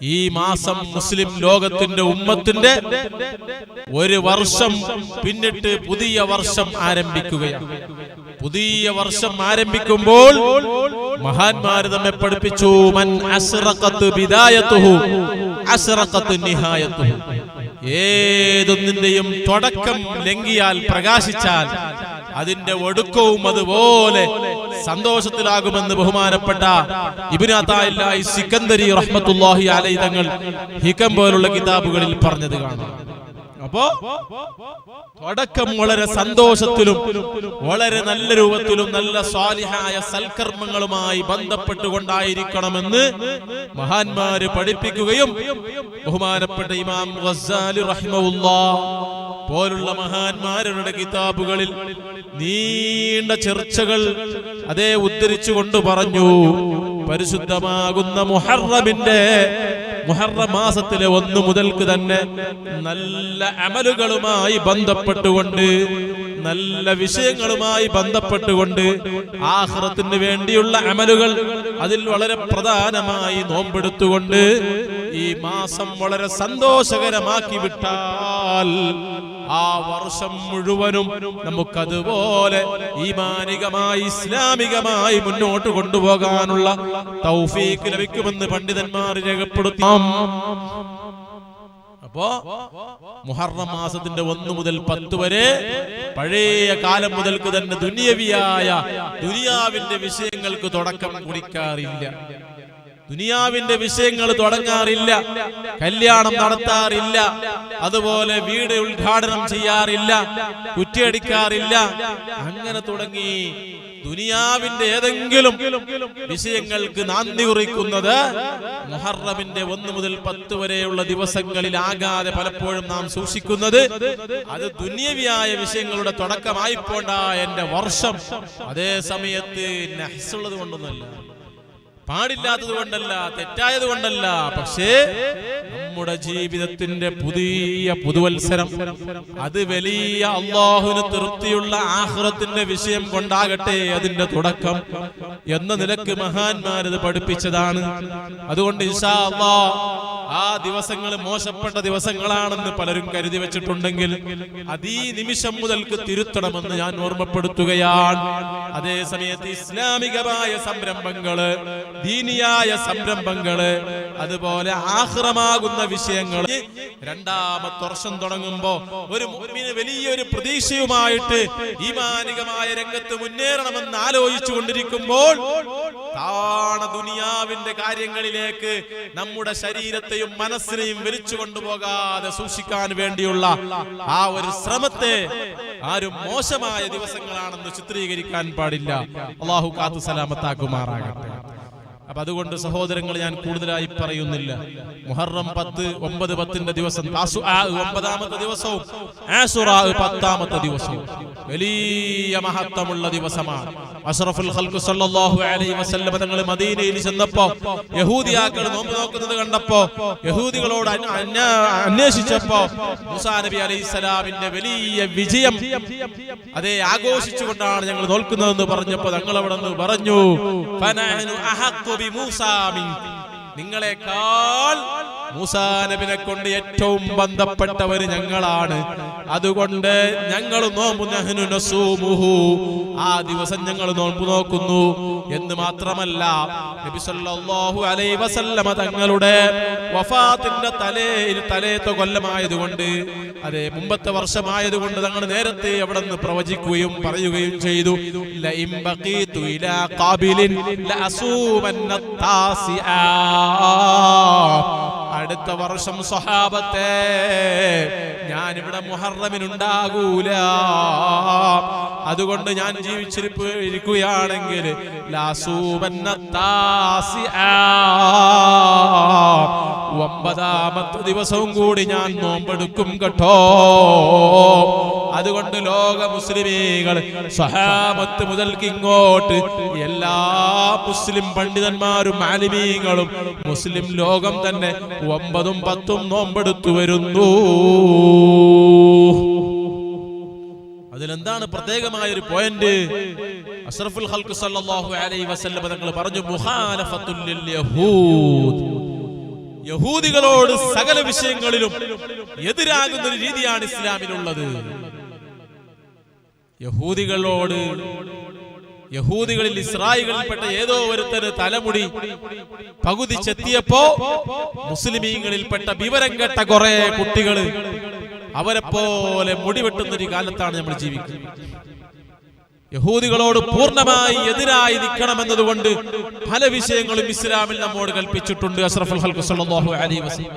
ഈ മാസം മുസ്ലിം ലോകത്തിന്റെ ഉമ്മത്തിന്റെ ഒരു വർഷം പിന്നിട്ട് പുതിയ വർഷം ആരംഭിക്കുകയാണ്. പുതിയ വർഷം ആരംഭിക്കുമ്പോൾ മഹാന്മാര് നമ്മെ പഠിപ്പിച്ചു മൻ അസ്റഖത്ത് ബിദായത്തുഹു അസ്റഖത്ത് നിഹായത്തുഹു. ഏതൊന്നിന്റെയും തുടക്കം ലംഘിയാൽ പ്രകാശിച്ചാൽ അതിന്റെ ഒടുക്കവും അതുപോലെ സന്തോഷത്തിലാകുമെന്ന് ബഹുമാനപ്പെട്ട ഇബിനാത്തായി സിക്കന്ദരി റഹ്മത്തുല്ലാഹി അലൈ തങ്ങൾ ഹിക്കം പോലുള്ള കിതാബുകളിൽ പറഞ്ഞത് കാണാം. അപ്പോ തുടക്കം വളരെ സന്തോഷത്തിലും വളരെ നല്ല രൂപത്തിലും നല്ല സ്വാലിഹായ സൽക്കർമ്മങ്ങളുമായി ബന്ധപ്പെട്ടുകൊണ്ടായിരിക്കണമെന്ന് മഹാന്മാര് പഠിപ്പിക്കുകയും ബഹുമാനപ്പെട്ട ഇമാം ഗസാലി റഹിമഉല്ലാ പോലുള്ള മഹാന്മാരുടെ കിതാബുകളിൽ നീണ്ട ചർച്ചകൾ അതേ ഉദ്ധരിച്ചുകൊണ്ട് പറഞ്ഞു പരിശുദ്ധമാകുന്ന മുഹറമിന്റെ മുഹറ മാസത്തിലെ ഒന്ന് മുതൽക്ക് തന്നെ നല്ല അമലുകളുമായി ബന്ധപ്പെട്ടുകൊണ്ട് നല്ല വിഷയങ്ങളുമായി ബന്ധപ്പെട്ടുകൊണ്ട് ആഹ്റത്തിന് വേണ്ടിയുള്ള അമലുകൾ അതിൽ വളരെ പ്രധാനമായി നോമ്പെടുത്തുകൊണ്ട് ഈ മാസം വളരെ സന്തോഷകരമാക്കി വിട്ടാൽ ആ വർഷം മുഴുവനും നമുക്കതുപോലെ ഈമാനികമായി ഇസ്ലാമികമായി മുന്നോട്ട് കൊണ്ടുപോകാനുള്ള തൗഫീക്ക് ലഭിക്കുമെന്ന് പണ്ഡിതന്മാർ രേഖപ്പെടുത്താം. അപ്പോ മുഹറം മാസത്തിന്റെ ഒന്ന് മുതൽ പത്ത് വരെ പഴയ കാലം മുതൽക്ക് തന്നെ ദുനിയവിയായ ദുനിയാവിന്റെ വിഷയങ്ങൾക്ക് തുടക്കം കുടിക്കാറില്ല ദുനിയാവിന്റെ വിഷയങ്ങൾ തുടങ്ങാറില്ല കല്യാണം നടത്താറില്ല അതുപോലെ വീട് ഉദ്ഘാടനം ചെയ്യാറില്ല കുറ്റിയടിക്കാറില്ല. അങ്ങനെ തുടങ്ങി ദുനിയാവിന്റെ ഏതെങ്കിലും വിഷയങ്ങൾക്ക് നാന്ദി കുറിക്കുന്നത് മുഹറമിന്റെ ഒന്ന് മുതൽ പത്ത് വരെയുള്ള ദിവസങ്ങളിൽ ആകാതെ പലപ്പോഴും നാം സൂക്ഷിക്കുന്നത് അത് ദുന്യവിയായ വിഷയങ്ങളുടെ തുടക്കമായി പോണ്ട എന്റെ വർഷം. അതേ സമയത്ത് നഹ്സുള്ളത് കൊണ്ടൊന്നല്ല പാടില്ലാത്തത് കൊണ്ടല്ല തെറ്റായത് കൊണ്ടല്ല. പക്ഷേ നമ്മുടെ ജീവിതത്തിന്റെ പുതിയ പുതുവത്സരം അത് വലിയ അള്ളാഹുവിന് തൃപ്തിയുള്ള ആഹ്റത്തിന്റെ വിഷയം കൊണ്ടാകട്ടെ അതിന്റെ തുടക്കം എന്ന നിലയ്ക്ക് മഹാന്മാരത് പഠിപ്പിച്ചതാണ്. അതുകൊണ്ട് ഇൻഷാ അള്ളാ ആ ദിവസങ്ങൾ മോശപ്പെട്ട ദിവസങ്ങളാണെന്ന് പലരും കരുതി വെച്ചിട്ടുണ്ടെങ്കിൽ അതീ നിമിഷം മുതൽക്ക് തിരുത്തണമെന്ന് ഞാൻ ഓർമ്മപ്പെടുത്തുകയാണ്. അതേ സമയത്ത് ഇസ്ലാമികമായ സംരംഭങ്ങൾ ദീനിയായ സംരംഭങ്ങൾ അതുപോലെ ആഹ്റമാകുന്ന വിഷയങ്ങൾ രണ്ടാമത്തെ വർഷം തുടങ്ങുമ്പോ ഒരു വലിയൊരു പ്രതീക്ഷയുമായിട്ട് ഈമാനികമായ രംഗത്ത് മുന്നേറണമെന്ന് ആലോചിച്ചു കൊണ്ടിരിക്കുമ്പോൾ താണ ദുനിയാവിന്റെ കാര്യങ്ങളിലേക്ക് നമ്മുടെ ശരീരത്തെയും മനസ്സിനെയും വലിച്ചു കൊണ്ടുപോകാതെ സൂക്ഷിക്കാൻ വേണ്ടിയുള്ള ആ ഒരു ശ്രമത്തെ ആരും മോശമായ ദിവസങ്ങളാണെന്ന് ചിത്രീകരിക്കാൻ പാടില്ല. അള്ളാഹു കാത്തു സലാമത്താക്കുമാറാകട്ടെ. അപ്പൊ അതുകൊണ്ട് സഹോദരങ്ങൾ ഞാൻ കൂടുതലായി പറയുന്നില്ല. മുഹറം പത്ത് ഒമ്പത് പത്തിന്റെ ദിവസം ഒമ്പതാമത്തെ ദിവസവും പത്താമത്തെ ദിവസവും. വലിയ മഹത്വമുള്ള ദിവസമാണ്. അഷ്റഫുൽ ഖൽഖ് സല്ലല്ലാഹു അലൈഹി വസല്ലം തങ്ങൾ മദീനയിൽ ചെന്നപ്പോ യഹൂദിയാക്കൾ നോമ്പ് നോക്കുന്നത് കണ്ടപ്പോ യഹൂദികളോട് അന്വ- അന്വ- അന്വേഷിച്ചപ്പോ മൂസാ നബി അലൈഹി സലാമിന്റെ വലിയ വിജയം അതേ ആഘോഷിച്ചുകൊണ്ടാണ് ഞങ്ങൾ നോൽക്കുന്നതെന്ന് പറഞ്ഞപ്പോ ഞങ്ങൾ അവിടെ നിന്ന് പറഞ്ഞു. നിങ്ങളെക്കാൾ മൂസാ നബിനെ കൊണ്ട് ഏറ്റവും ബന്ധപ്പെട്ടവർ ഞങ്ങളാണ്. അതുകൊണ്ട് ഞങ്ങൾ നോമ്പ്. ആ ദിവസം ഞങ്ങൾ നോമ്പു നോക്കുന്നു എന്ന് മാത്രമല്ല നബി സല്ലല്ലാഹു അലൈഹി വസല്ലമ തങ്ങളുടെ വഫാത്തിന്റെ തലേ തലേത്തെ കൊല്ലമായതുകൊണ്ട് അതെ മുമ്പത്തെ വർഷമായതുകൊണ്ട് തങ്ങൾ നേരത്തെ അവിടെ നിന്ന് പ്രവചിക്കുകയും പറയുകയും ചെയ്തു. ഇലാ കാബിലിൻ അടുത്ത വർഷം സ്വഹാബത്തെ ഞാനിവിടെ മുഹറമിനുണ്ടാകൂല. അതുകൊണ്ട് ഞാൻ ജീവിച്ചിരിപ്പ് ഇരിക്കുകയാണെങ്കിൽ ലാസൂമന്ന താസിആ ഒമ്പതാമത്തെ ദിവസവും കൂടി ഞാൻ നോമ്പെടുക്കും കേട്ടോ. അതുകൊണ്ട് ലോക മുസ്ലിമീകൾ സഹാബത്ത് മുതൽക്ക് ഇങ്ങോട്ട് എല്ലാ മുസ്ലിം പണ്ഡിതന്മാരും ആലിമീങ്ങളും മുസ്ലിം ലോകം തന്നെ ഒമ്പതും പത്തും നോമ്പെടുത്തു വരുന്നു. അതിലെന്താണ് പ്രത്യേകമായ ഒരു പോയിന്റ്? അഷ്റഫുൽ ഹൽക്കു സല്ലല്ലാഹു അലൈഹി വസല്ലം തങ്ങൾ പറഞ്ഞു മുഖാലഫത്തുൽ യഹൂദ്. യഹൂദികളോട് സകല വിഷയങ്ങളിലും എതിരാകുന്ന ഒരു രീതിയാണ് ഇസ്ലാമിലുള്ളത്. യഹൂദികളോട് യഹൂദികളിൽ ഇസ്രായികളിൽപ്പെട്ട ഏതോ ഒരുത്തന് തലമുടി പകുതി ചെത്തിയപ്പോ മുസ്ലിമീങ്ങളിൽപ്പെട്ട വിവരം കേട്ട കുറെ കുട്ടികൾ അവരെ പോലെ മുടി വെട്ടുന്ന ഒരു കാലത്താണ് നമ്മൾ ജീവിക്കുന്നത്. യഹൂദികളോട് പൂർണമായി എതിരായി നിൽക്കണം എന്നതുകൊണ്ട് പല വിഷയങ്ങളും ഇസ്ലാമിൽ നമ്മോട് കൽപ്പിച്ചിട്ടുണ്ട് അഷ്റഫുൽ സല്ലല്ലാഹു അലൈഹി വസല്ലം.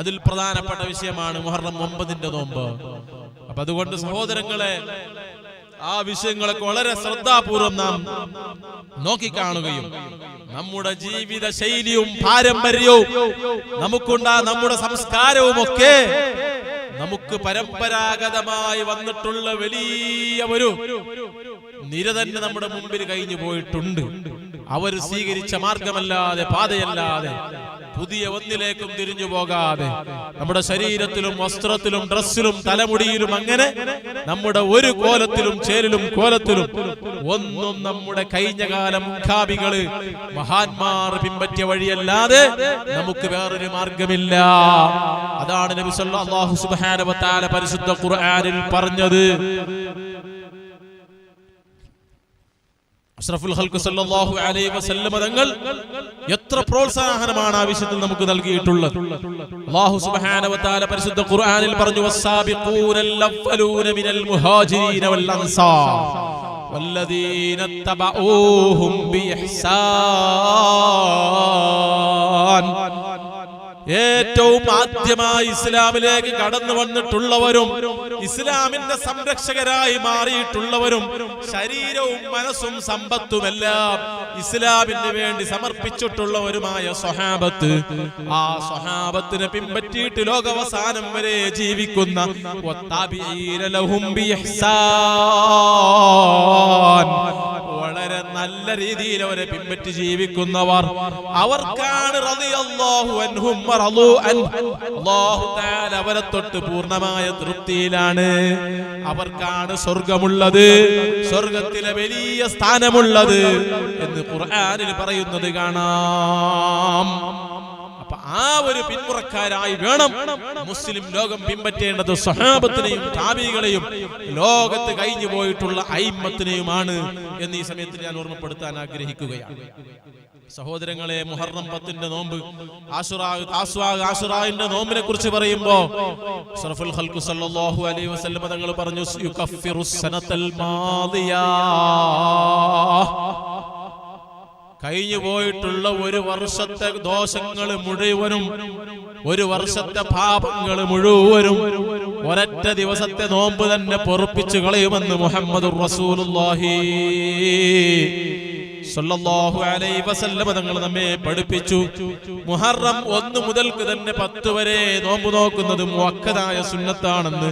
അതിൽ പ്രധാനപ്പെട്ട വിഷയമാണ് മുഹറം ഒമ്പതിന്റെ നോമ്പ്. അപ്പൊ അതുകൊണ്ട് സഹോദരങ്ങളെ ആ വിഷയങ്ങളൊക്കെ വളരെ ശ്രദ്ധാപൂർവം നാം നോക്കിക്കാണുകയും നമ്മുടെ ജീവിത ശൈലിയും പാരമ്പര്യവും നമുക്കുണ്ടാ നമ്മുടെ സംസ്കാരവും ഒക്കെ നമുക്ക് പരമ്പരാഗതമായി വന്നിട്ടുള്ള വലിയ ഒരു നിര തന്നെ നമ്മുടെ മുമ്പിൽ കഴിഞ്ഞു പോയിട്ടുണ്ട്. അവർ സ്വീകരിച്ച മാർഗമല്ലാതെ പാതയല്ലാതെ പുതിയ ഒന്നിലേക്കും തിരിഞ്ഞു പോകാതെ നമ്മുടെ ശരീരത്തിലും വസ്ത്രത്തിലും ഡ്രസ്സിലും തലമുടിയിലും അങ്ങനെ നമ്മുടെ ഒരു കോലത്തിലും ചേരിലും കോലത്തിലും ഒന്നും നമ്മുടെ കഴിഞ്ഞ കാല മുഖാബികൾ മഹാന്മാർ പിൻപറ്റിയ വഴിയല്ലാതെ നമുക്ക് വേറൊരു മാർഗമില്ല. അതാണ് നബി സല്ലല്ലാഹു സുബ്ഹാനഹു പരിശുദ്ധ ഖുർആനിൽ പറഞ്ഞത്. അഷ്റഫുൽ ഖൽഖ് സല്ലല്ലാഹു അലൈഹി വസല്ലം തങ്ങൾ എത്ര പ്രോത്സാഹനമാണ് ആ വിഷയത്തിൽ നമുക്ക് നൽകിയിട്ടുള്ളത് അല്ലാഹു സുബ്ഹാനഹു വ തആല പരിശുദ്ധ ഖുർആനിൽ പറഞ്ഞു വസ്സാബിഖൂനൽ അവ്വലൂന മിനൽ മുഹാജിരീന വൽ അൻസാർ والذين اتبعوهم بإحسان ഏറ്റവും ആദ്യമായി ഇസ്ലാമിലേക്ക് കടന്നു വന്നിട്ടുള്ളവരും ഇസ്ലാമിന്റെ സംരക്ഷകരായി മാറിയിട്ടുള്ളവരും ശരീരവും മനസ്സും സമ്പത്തുമെല്ലാം ഇസ്ലാമിന് വേണ്ടി സമർപ്പിച്ചിട്ടുള്ളവരുമായ സ്വഹാബത്ത് ആ സ്വഹാബത്തിനെ പിൻപറ്റിയിട്ട് ലോകവസാനം വരെ ജീവിക്കുന്ന. വളരെ നല്ല രീതിയിൽ അവരെ പിൻപറ്റി ജീവിക്കുന്നവർ. അവർക്കാണ് അവരെ തൊട്ട് പൂർണമായ തൃപ്തിയിലാണ്. അവർക്കാണ് സ്വർഗമുള്ളത് സ്വർഗത്തിലെ വലിയ സ്ഥാനമുള്ളത് എന്ന് ഖുർആനിൽ പറയുന്നത് കാണാം. ആ ഒരു പിന്മുറക്കാരായി വേണം മുസ്ലിം ലോകം പിൻപറ്റേണ്ടത് സഹാബത്തിനെയും താബികളെയും ലോകത്ത് കഴിഞ്ഞു പോയിട്ടുള്ള ഐമ്മത്തിനെയുമാണ് എന്ന് ഈ സമയത്ത് ഞാൻ ഓർമ്മപ്പെടുത്താൻ ആഗ്രഹിക്കുകയാണ്. സഹോദരങ്ങളെ മുഹറം പത്തിന്റെ നോമ്പ് ആശുറാ ആസ്വാ ആശുറാന്റെ നോമ്പിനെ കുറിച്ച് പറയുമ്പോ ഖൽഖു സല്ലല്ലാഹു അലൈഹി വസല്ലം തങ്ങൾ പറഞ്ഞു യുകഫിറു സനത്തൽ മാദിയാ. കഴിഞ്ഞു പോയിട്ടുള്ള ഒരു വർഷത്തെ ദോഷങ്ങൾ മുഴുവനും ഒരു വർഷത്തെ പാപങ്ങൾ മുഴുവനും ഒരൊറ്റ ദിവസത്തെ നോമ്പ് തന്നെ പൊറപ്പിച്ചു കളയുമെന്ന് മുഹമ്മദ് തങ്ങൾ നമ്മെ പഠിപ്പിച്ചു. മുഹറം ഒന്ന് മുതൽക്ക് തന്നെ പത്ത് വരെ നോമ്പ് നോക്കുന്നത് മുഅക്കദായ സുന്നത്താണെന്ന്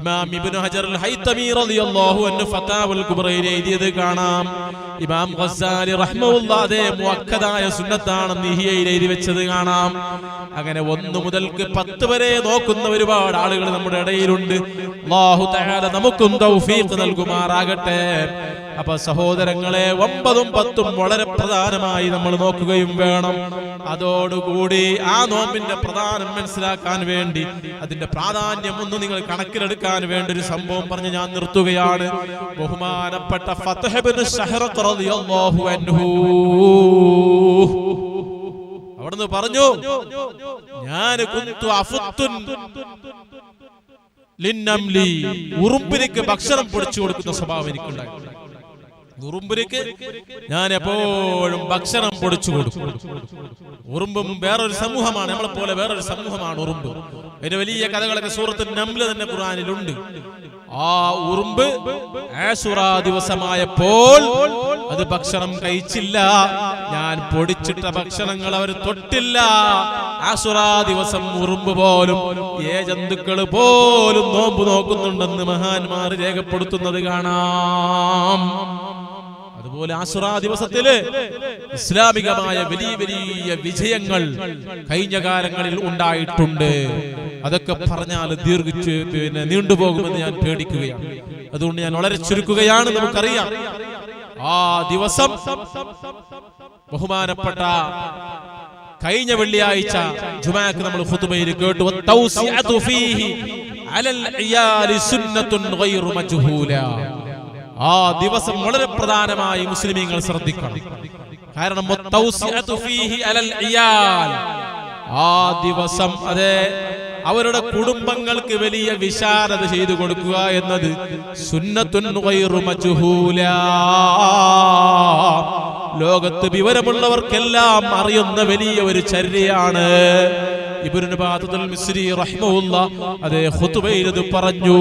ഇമാം ഇബ്നു ഹജർ ഹൈത്തമീർ ഫതാവുൽ കുബ്രയിൽ എഴുതിയത് കാണാം. ഇമാം ഖസാലി റഹ്മഹുല്ലാ അതേ മുഅക്കദായ സുന്നത്താണെന്ന് ഇഹിയയിൽ എഴുതി വെച്ചത് കാണാം. അങ്ങനെ ഒന്ന് മുതൽക്ക് പത്ത് വരെ നോക്കുന്ന ഒരുപാട് ആളുകൾ നമ്മുടെ ഇടയിലുണ്ട്. അല്ലാഹു തആല നമുക്കും തൗഫീഖ് നൽകുമാറാകട്ടെ. അപ്പൊ സഹോദരങ്ങളെ ഒമ്പതും പത്തും വളരെ പ്രധാനമായി നമ്മൾ നോക്കുകയും വേണം. അതോടുകൂടി ആ നോമ്പിന്റെ പ്രധാനം മനസ്സിലാക്കാൻ വേണ്ടി അതിന്റെ പ്രാധാന്യം ഒന്ന് നിങ്ങൾ കണക്കിലെടുക്കാൻ വേണ്ടി ഒരു സംഭവം പറഞ്ഞ് ഞാൻ നിർത്തുകയാണ്. ബഹുമാനപ്പെട്ട ഫത്ഹബിന് ഷഹറത്ത് അൻഹു. അവിടുന്ന് പറഞ്ഞു ഞാൻ കുന്തു ലിന്നംലി. ഭക്ഷണം പൊടിച്ചു കൊടുക്കുന്ന സ്വഭാവം എനിക്കുണ്ടായിട്ടുണ്ട്. ഉറുമ്പിനിക്ക് ഞാൻ എപ്പോഴും ഭക്ഷണം പൊടിച്ചു കൊടുക്കും. ഉറുമ്പും വേറൊരു സമൂഹമാണ് നമ്മളെ പോലെ വേറൊരു സമൂഹമാണ് ഉറുമ്പ്. അതിന്റെ വലിയ കഥകളൊക്കെ സൂറത്ത് നമ്മൾ തന്നെ ഖുറാനിലുണ്ട് ആ ഉറുമ്പ് ആസുറ ദിവസമായപ്പോൾ അത് ഭക്ഷണം കഴിച്ചില്ല. ഞാൻ പൊടിച്ചിട്ട ഭക്ഷണങ്ങൾ അവർ തൊട്ടില്ല. ആസുറാ ദിവസം ഉറുമ്പ് പോലും ഏ ജന്തുക്കൾ പോലും നോമ്പ് നോക്കുന്നുണ്ടെന്ന് മഹാന്മാർ രേഖപ്പെടുത്തുന്നത് കാണാം. അതുപോലെ ആസുറാ ദിവസത്തിൽ ഇസ്ലാമികമായ വലിയ വലിയ വിജയങ്ങൾ കഴിഞ്ഞ കാലങ്ങളിൽ ഉണ്ടായിട്ടുണ്ട്. അതൊക്കെ പറഞ്ഞാൽ ദീർഘിച്ച് പിന്നെ നീണ്ടുപോകുമെന്ന് ഞാൻ പേടിക്കുകയാണ്. അതുകൊണ്ട് ഞാൻ വളരെ ചുരുക്കുകയാണ് നമുക്കറിയാം. ആ ദിവസം ബഹുമാനപ്പെട്ട കഴിഞ്ഞ വെള്ളിയാഴ്ച ജുമാക്ക് നമ്മൾ ഖുതുബയിൽ കേട്ടു. "വത്തൗസിഅതു ഫീഹി അലൽ സുന്നത്തുൻ ഗൈറു മജ്ഹൂല." ആ ദിവസം വളരെ പ്രധാനമായി മുസ്ലിമീങ്ങൾ ശ്രദ്ധിക്കണം കാരണം. ആ ദിവസം അതെ അവരുടെ കുടുംബങ്ങൾക്ക് വലിയ വിശാലത ചെയ്തു കൊടുക്കുക എന്നത് ലോകത്ത് വിവരമുള്ളവർക്കെല്ലാം അറിയുന്ന വലിയ ഒരു ചര്യയാണ് മിസ്രി ഖുതുബയിൽ പറഞ്ഞു.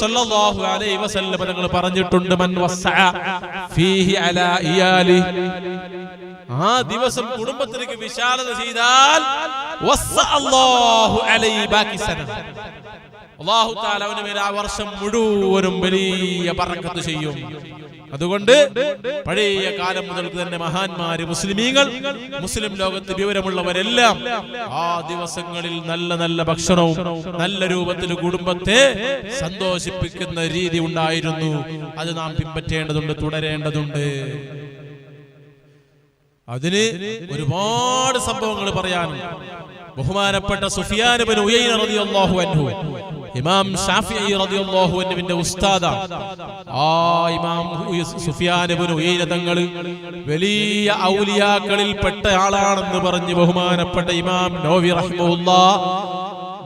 സല്ലല്ലാഹു അലൈഹി വസല്ലം തങ്ങൾ പറഞ്ഞിട്ടുണ്ട് മൻ ഫീഹി ഇയാലി. ആ ദിവസം കുടുംബത്തിലേക്ക് വിശാലത ചെയ്താൽ അല്ലാഹു അലൈഹി സന. അല്ലാഹു തആല മേൽ ആ വർഷം മുഴുവനും വലിയ ബറക്കത്ത് ചെയ്യും. അതുകൊണ്ട് പഴയ കാലം മുതൽക്ക് തന്നെ മഹാന്മാര് മുസ്ലിമീങ്ങൾ മുസ്ലിം ലോകത്ത് വിവരമുള്ളവരെല്ലാം ആ ദിവസങ്ങളിൽ നല്ല നല്ല ഭക്ഷണവും നല്ല രൂപത്തിൽ കുടുംബത്തെ സന്തോഷിപ്പിക്കുന്ന രീതി ഉണ്ടായിരുന്നു. അത് നാം പിൻപറ്റേണ്ടതുണ്ട് തുടരേണ്ടതുണ്ട്. അതിന് ഒരുപാട് സംഭവങ്ങൾ പറയാനുണ്ട്. ബഹുമാനപ്പെട്ട സുഫിയാൻ ഉയൈന റളിയല്ലാഹു അൻഹു. ഇമാം ഷാഫിഈ റളിയല്ലാഹു അൻഹുവിന്റെ ഉസ്താദാണ് ആ ഇമാം സുഫിയാൻ ഇബ്നു ഉയൈന തങ്ങൾ വലിയ ഔലിയാക്കളിൽ പെട്ട ആളാണെന്ന് പറഞ്ഞു ബഹുമാനപ്പെട്ട ഇമാം നോവി റഹിമഹുല്ലാ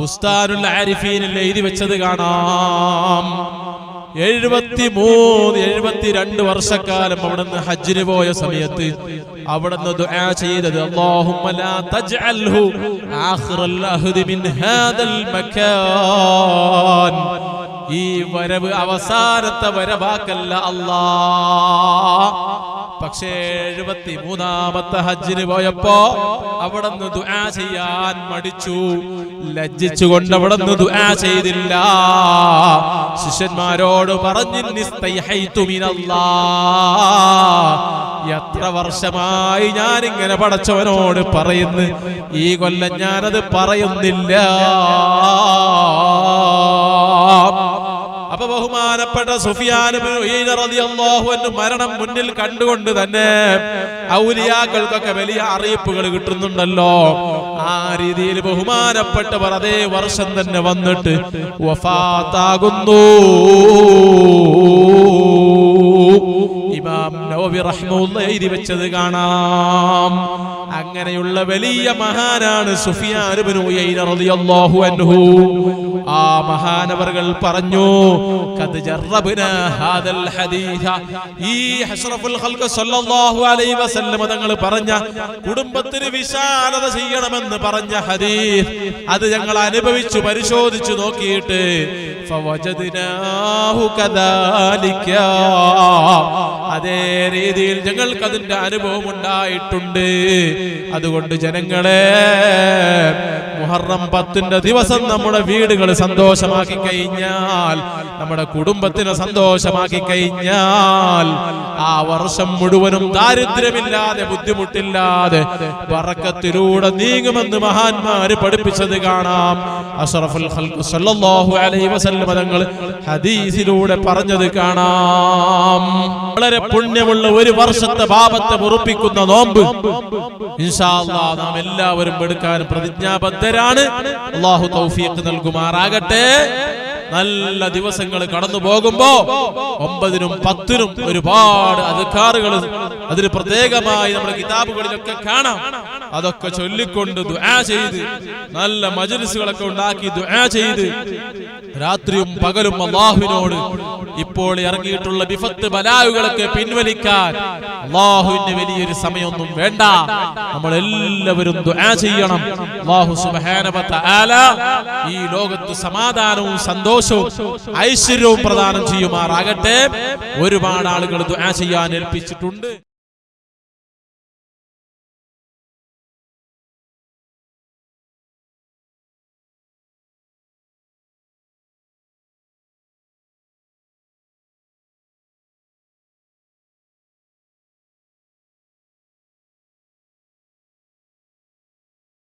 ബുസ്താനുൽ ആരിഫീനിൽ എഴുതി വെച്ചത് കാണാം. എഴുപത്തി മൂന്ന് എഴുപത്തിരണ്ട് വർഷക്കാലം അവിടെ നിന്ന് ഹജ്ജിന് പോയ സമയത്ത് അവിടെ ദുആ ചെയ്തത് ഈ വരവ് അവസാനത്തെ വരവാക്കല്ല അല്ലാ പക്ഷേ എഴുപത്തി മൂന്നാമത്തെ ഹജ്ജിന് പോയപ്പോ അവിടുന്ന് ദുആ ചെയ്യാൻ മടിച്ചു. ലജ്ജിച്ചുകൊണ്ട് അവിടുന്ന് ദുആ ചെയ്തില്ല. ശിഷ്യന്മാരോട് പറഞ്ഞു. എത്ര വർഷമായി ഞാൻ ഇങ്ങനെ പടച്ചവനോട് പറയുന്നു. ഈ കൊല്ലം ഞാനത് പറയുന്നില്ല. അപ്പൊ ബഹുമാനപ്പെട്ട സുഫിയാനും മരണം മുന്നിൽ കണ്ടുകൊണ്ട് തന്നെ ഔലിയാക്കൾക്കൊക്കെ വലിയ അറിയിപ്പുകൾ കിട്ടുന്നുണ്ടല്ലോ. ആ രീതിയിൽ ബഹുമാനപ്പെട്ടവർ അതേ വർഷം തന്നെ വന്നിട്ട് വഫാത്താകുന്നു. ഇമാം നവവി റഹ്മുള്ള എഴുതി വെച്ചത് കാണാം. അങ്ങനെയുള്ള വലിയ മഹാനാണ് അൻഹു. ആ മഹാനവറുകൾ പറഞ്ഞു ഈ തങ്ങൾ പറഞ്ഞ കുടുംബത്തിന് വിശാലത ചെയ്യണമെന്ന് പറഞ്ഞ ഹദീസ് അത് ഞങ്ങൾ അനുഭവിച്ചു പരിശോധിച്ചു നോക്കിയിട്ട് അതേ രീതിയിൽ ഞങ്ങൾക്ക് അതിന്റെ അനുഭവം ഉണ്ടായിട്ടുണ്ട്. അതുകൊണ്ട് ജനങ്ങളെ മുഹറം പത്തിന്റെ ദിവസം നമ്മുടെ വീടുകൾ സന്തോഷമാക്കി കഴിഞ്ഞാൽ നമ്മുടെ കുടുംബത്തിനെ സന്തോഷമാക്കി കഴിഞ്ഞാൽ ആ വർഷം മുഴുവനും ദാരിദ്ര്യമില്ലാതെ ബുദ്ധിമുട്ടില്ലാതെ പറക്കത്തിലൂടെ നീങ്ങുമെന്ന് മഹാന്മാര് പഠിപ്പിച്ചത് കാണാം. അഷറഫുൽ സല്ലല്ലാഹു അലൈഹി വസല്ലം തങ്ങൾ ഹദീസിലൂടെ പറഞ്ഞത് കാണാം. വളരെ പുണ്യമുള്ള ഒരു വർഷത്തെ പാപത്തെ മുറിപ്പിക്കുന്ന നോമ്പ്. ഇൻഷാ നാം എല്ലാവരും എടുക്കാൻ പ്രതിജ്ഞാബദ്ധരാണ് അള്ളാഹു തൗഫീഖ് നൽകുമാറാകട്ടെ. നല്ല ദിവസങ്ങൾ കടന്നു പോകുമ്പോ ഒമ്പതിനും പത്തിനും ഒരുപാട് അധികാറുകൾ അതിന് പ്രത്യേകമായി നമ്മുടെ കിതാബുകളിലൊക്കെ കാണാം. അതൊക്കെ ചൊല്ലിക്കൊണ്ട് ദുആ ചെയ്ത് നല്ല മജലിസുകളൊക്കെ ഉണ്ടാക്കി ദുആ ചെയ്ത് രാത്രിയും പകലും അള്ളാഹുവിനോട് ഇപ്പോൾ ഇറങ്ങിയിട്ടുള്ള വിഫത്ത് ബലായുകളൊക്കെ പിൻവലിക്കാൻ അള്ളാഹുവിന്റെ വലിയൊരു സമയമൊന്നും വേണ്ട. നമ്മൾ എല്ലാവരും ചെയ്യണം. അള്ളാഹു ഈ ലോകത്ത് സമാധാനവും സന്തോഷവും ഐശ്വര്യവും പ്രദാനം ചെയ്യുമാറാകട്ടെ. ഒരുപാട് ആളുകൾ ചെയ്യാൻ ഏൽപ്പിച്ചിട്ടുണ്ട്.